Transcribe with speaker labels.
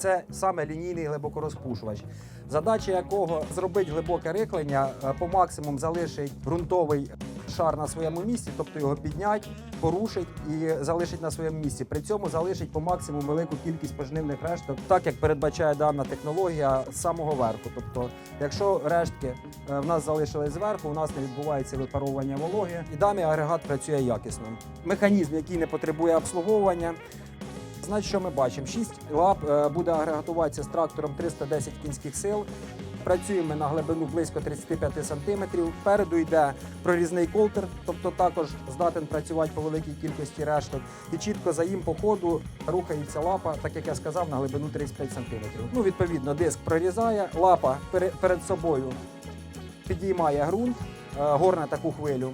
Speaker 1: Це саме лінійний глибокорозпушувач, задача якого зробити глибоке рихлення, е, по максимуму залишить ґрунтовий шар на своєму місці, тобто його піднять, порушить і залишить на своєму місці. При цьому залишить по максимуму велику кількість пожнивних решток, так як передбачає дана технологія з самого верху. Тобто, якщо рештки е, в нас залишились зверху, у нас не відбувається випаровування вологи, і даний агрегат працює якісно. Механізм, який не потребує обслуговування. Значить, що ми бачимо? 6 лап е, буде агрегатуватися з трактором 310 кінських сил. Працюємо на глибину близько 35 см. Впереду йде прорізний колтер, тобто також здатен працювати по великій кількості решток. І чітко за їм по ходу рухається лапа, так як я сказав, на глибину 35 см. Ну, відповідно, диск прорізає, лапа перед собою підіймає ґрунт, е, горне таку хвилю.